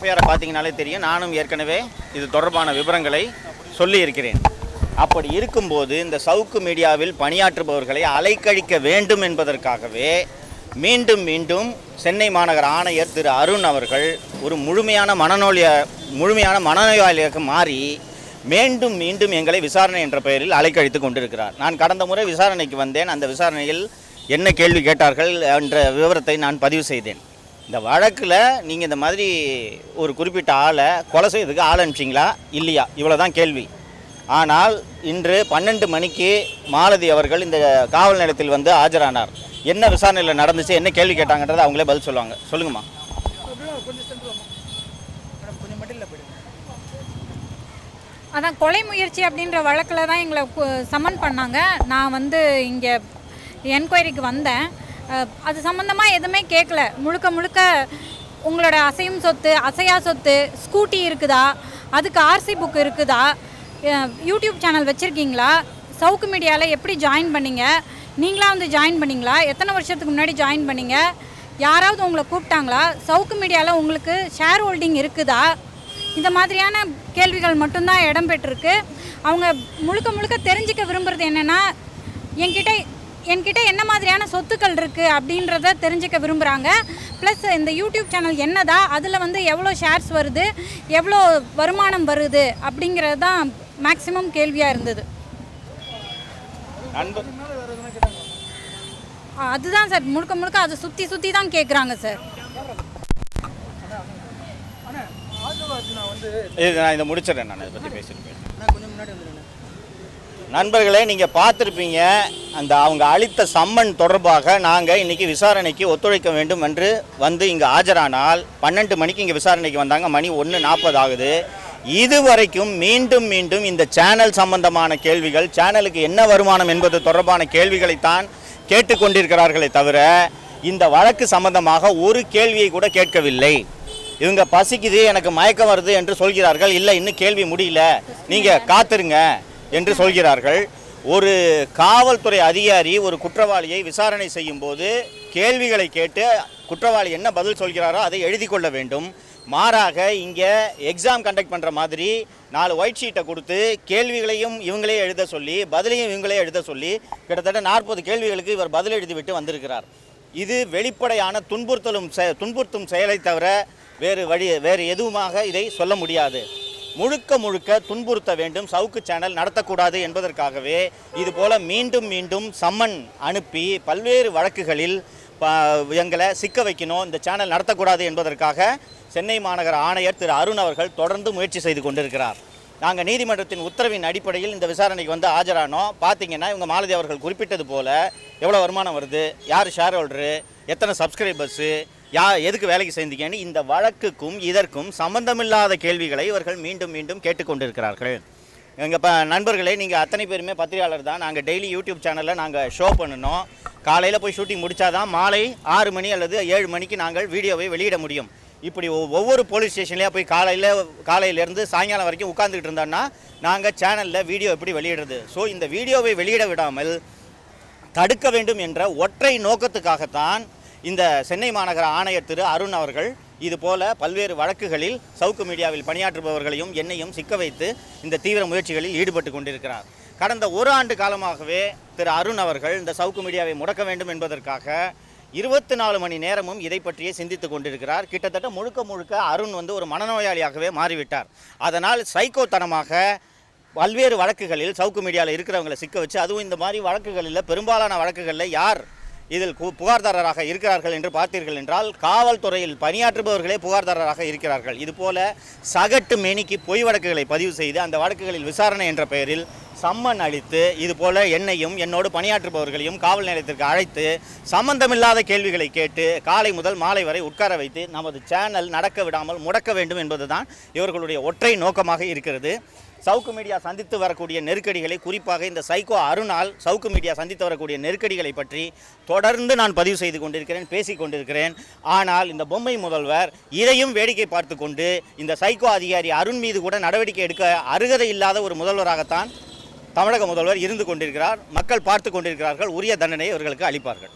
எஃப்ஐஆரை பார்த்தீங்கனாலே தெரியும். நானும் ஏற்கனவே இது தொடர்பான விவரங்களை சொல்லியிருக்கிறேன். அப்படி இருக்கும்போது இந்த சவுக்கு மீடியாவில் பணியாற்றுபவர்களை அலைக்கழிக்க வேண்டும் என்பதற்காகவே மீண்டும் மீண்டும் சென்னை மாநகர ஆணையர் திரு அருண் அவர்கள் ஒரு முழுமையான மனநோய முழுமையான மனநோயாளியாக மாறி மீண்டும் மீண்டும் எங்களை விசாரணை என்ற பெயரில் அலைக்கழித்து கொண்டிருக்கிறார். நான் கடந்த முறை விசாரணைக்கு வந்தேன். அந்த விசாரணையில் என்ன கேள்வி கேட்டார்கள் என்ற விவரத்தை நான் பதிவு செய்தேன். இந்த வழக்கில் நீங்கள் இந்த மாதிரி ஒரு குறிப்பிட்ட ஆளை கொலை செய்யறதுக்கு ஆள் அனுப்பிச்சிங்களா? இல்லையா? இவ்வளோ தான் கேள்வி. ஆனால் இன்று பன்னெண்டு மணிக்கு மாலதி அவர்கள் இந்த காவல் நிலையத்தில் வந்து ஆஜரானார். என்ன விசாரணையில் நடந்துச்சு என்ன கேள்வி கேட்டாங்கன்றதை அவங்களே பதில் சொல்லுவாங்க. சொல்லுங்கம்மா. அதான் கொலை முயற்சி அப்படின்ற வழக்கில் தான் எங்களை கு- சம்மன் பண்ணாங்க. நான் வந்து இங்கே என்கொயரிக்கு வந்தேன். அது சம்மந்தமாக எதுவுமே கேட்கல முழுக்க முழுக்க உங்களோட அசையும் சொத்து அசையா சொத்து ஸ்கூட்டி இருக்குதா? அதுக்கு ஆர்சி புக் இருக்குதா? யூடியூப் சேனல் வச்சுருக்கீங்களா? சவுக்கு மீடியாவில் எப்படி ஜாயின் பண்ணீங்க? நீங்களா வந்து ஜாயின் பண்ணீங்களா? எத்தனை வருஷத்துக்கு முன்னாடி ஜாயின் பண்ணீங்க? யாராவது உங்களை கூப்பிட்டாங்களா? சவுக்கு மீடியாவில் உங்களுக்கு ஷேர் ஹோல்டிங் இருக்குதா? இந்த மாதிரியான கேள்விகள் மட்டும்தான் இடம்பெற்றிருக்கு. அவங்க முழுக்க முழுக்க தெரிஞ்சுக்க விரும்புறது என்னென்னா என்கிட்ட என்கிட்ட என்ன மாதிரியான சொத்துக்கள் இருக்குது அப்படின்றத தெரிஞ்சுக்க விரும்புகிறாங்க ப்ளஸ் இந்த யூடியூப் சேனல் என்னதா அதில் வந்து எவ்வளோ ஷேர்ஸ் வருது எவ்வளோ வருமானம் வருது அப்படிங்கிறது தான் மேக்ஸிமம் கேள்வியாக இருந்தது. அதுதான் சார். முழுக்க முழுக்க அதை சுற்றி சுற்றி தான் கேட்குறாங்க சார். இது நான் இதை முடிச்சிடுறேன் நான் இதை பற்றி பேசிட்டு நண்பர்களே நீங்கள் பார்த்துருப்பீங்க அந்த அவங்க அளித்த சம்மன் தொடர்பாக நாங்கள் இன்றைக்கி விசாரணைக்கு ஒத்துழைக்க வேண்டும் என்று வந்து இங்கே ஆஜரானால் பன்னெண்டு மணிக்கு இங்கே விசாரணைக்கு வந்தாங்க மணி ஒன்று நாற்பது ஆகுது. இதுவரைக்கும் மீண்டும் மீண்டும் இந்த சேனல் சம்பந்தமான கேள்விகள் சேனலுக்கு என்ன வருமானம் என்பது தொடர்பான கேள்விகளைத்தான் கேட்டுக்கொண்டிருக்கிறார்களே தவிர இந்த வழக்கு சம்பந்தமாக ஒரு கேள்வியை கூட கேட்கவில்லை. இவங்க பசிக்குது எனக்கு மயக்கம் வருது என்று சொல்கிறார்கள் இல்லை இன்னும் கேள்வி முடியல. நீங்கள் காத்துருங்க. என்று சொல்கிறார்கள். ஒரு காவல்துறை அதிகாரி ஒரு குற்றவாளியை விசாரணை செய்யும் போது கேள்விகளை கேட்டு குற்றவாளி என்ன பதில் சொல்கிறாரோ அதை எழுதி கொள்ள வேண்டும். மாறாக இங்கே எக்ஸாம் கண்டக்ட் பண்ணுற மாதிரி நாலு ஒயிட் ஷீட்டை கொடுத்து கேள்விகளையும் இவங்களே எழுத சொல்லி பதிலையும் இவங்களே எழுத சொல்லி கிட்டத்தட்ட நாற்பது கேள்விகளுக்கு இவர் பதில் எழுதிவிட்டு வந்திருக்கிறார். இது வெளிப்படையான துன்புறுத்தலும் செ- துன்புறுத்தும் செயலை தவிர வேறு வழி வேறு எதுவுமாக இதை சொல்ல முடியாது. முழுக்க முழுக்க துன்புறுத்த வேண்டும். சவுக்கு சேனல் நடத்தக்கூடாது என்பதற்காகவே இதுபோல் மீண்டும் மீண்டும் சம்மன் அனுப்பி பல்வேறு வழக்குகளில் எங்களை சிக்க வைக்கணும் இந்த சேனல் நடத்தக்கூடாது என்பதற்காக சென்னை மாநகர ஆணையர் திரு அருண் அவர்கள் தொடர்ந்து முயற்சி செய்து கொண்டிருக்கிறார். நாங்கள் நீதிமன்றத்தின் உத்தரவின் அடிப்படையில் இந்த விசாரணைக்கு வந்து ஆஜரானோம். பார்த்தீங்கன்னா இவங்க மாலதி அவர்கள் குறிப்பிட்டது போல் எவ்வளோ வருமானம் வருது யார் ஷேர் ஹோல்டரு எத்தனை சப்ஸ்கிரைபர்ஸு யா எதுக்கு வேலைக்கு சேர்ந்தீங்கன்னு இந்த வழக்குக்கும் இதற்கும் சம்பந்தமில்லாத கேள்விகளை இவர்கள் மீண்டும் மீண்டும் கேட்டுக்கொண்டிருக்கிறார்கள். எங்கள் ப நண்பர்களே நீங்கள் அத்தனை பேருமே பத்திரிகையாளர் தான். நாங்கள் டெய்லி யூடியூப் சேனலில் நாங்கள் ஷோ பண்ணணும் காலையில் போய் ஷூட்டிங் முடிச்சாதான் மாலை ஆறு மணி அல்லது ஏழு மணிக்கு நாங்கள் வீடியோவை வெளியிட முடியும். இப்படி ஒவ்வொரு போலீஸ் ஸ்டேஷன்லேயே போய் காலையில் காலையிலேருந்து சாயங்காலம் வரைக்கும் உட்காந்துக்கிட்டு இருந்தோம்னா நாங்கள் சேனலில் வீடியோ எப்படி வெளியிடுறது? ஸோ இந்த வீடியோவை வெளியிட விடாமல் தடுக்க வேண்டும் என்ற ஒற்றை நோக்கத்துக்காகத்தான் இந்த சென்னை மாநகர ஆணையர் திரு அருண் அவர்கள் இது போல பல்வேறு வழக்குகளில் சவுக்கு மீடியாவில் பணியாற்றுபவர்களையும் என்னையும் சிக்க வைத்து இந்த தீவிர முயற்சிகளில் ஈடுபட்டு கொண்டிருக்கிறார். கடந்த ஒரு ஆண்டு காலமாகவே திரு அருண் அவர்கள் இந்த சவுக்கு மீடியாவை முடக்க வேண்டும் என்பதற்காக இருபத்தி நாலு மணி நேரமும் இதை பற்றியே சிந்தித்து கொண்டிருக்கிறார். கிட்டத்தட்ட முழுக்க முழுக்க அருண் வந்து ஒரு மனநோயாளியாகவே மாறிவிட்டார். அதனால் சைக்கோத்தனமாக பல்வேறு வழக்குகளில் சவுக்கு மீடியாவில் இருக்கிறவங்களை சிக்க வச்சு அதுவும் இந்த மாதிரி வழக்குகளில் பெரும்பாலான வழக்குகளில் யார் இதில் புகார்தாரராக இருக்கிறார்கள் என்று பார்த்தீர்கள் என்றால் காவல்துறையில் பணியாற்றுபவர்களே புகார்தாரராக இருக்கிறார்கள். இதுபோல சகட்டு மேனிக்கு பொய் வழக்குகளை பதிவு செய்து அந்த வழக்குகளில் விசாரணை என்ற பெயரில் சம்மன் அளித்து இதுபோல என்னையும் என்னோடு பணியாற்றுபவர்களையும் காவல் நிலையத்திற்கு அழைத்து சம்பந்தமில்லாத கேள்விகளை கேட்டு காலை முதல் மாலை வரை உட்கார வைத்து நமது சேனல் நடக்க விடாமல் முடக்க வேண்டும் என்பதுதான் இவர்களுடைய ஒற்றை நோக்கமாக இருக்கிறது. சவுக்கு மீடியா சந்தித்து வரக்கூடிய நெருக்கடிகளை குறிப்பாக இந்த சைக்கோ அருணால் சவுக்கு மீடியா சந்தித்து வரக்கூடிய நெருக்கடிகளை பற்றி தொடர்ந்து நான் பதிவு செய்து கொண்டிருக்கிறேன் பேசி கொண்டிருக்கிறேன். ஆனால் இந்த பொம்மை முதல்வர் இதையும் வேடிக்கை பார்த்து கொண்டு இந்த சைக்கோ அதிகாரி அருண் மீது கூட நடவடிக்கை எடுக்க அருகதை இல்லாத ஒரு முதல்வராகத்தான் தமிழக முதல்வர் இருந்து கொண்டிருக்கிறார். மக்கள் பார்த்து கொண்டிருக்கிறார்கள். உரிய தண்டனையை இவர்களுக்கு அளிப்பார்கள்.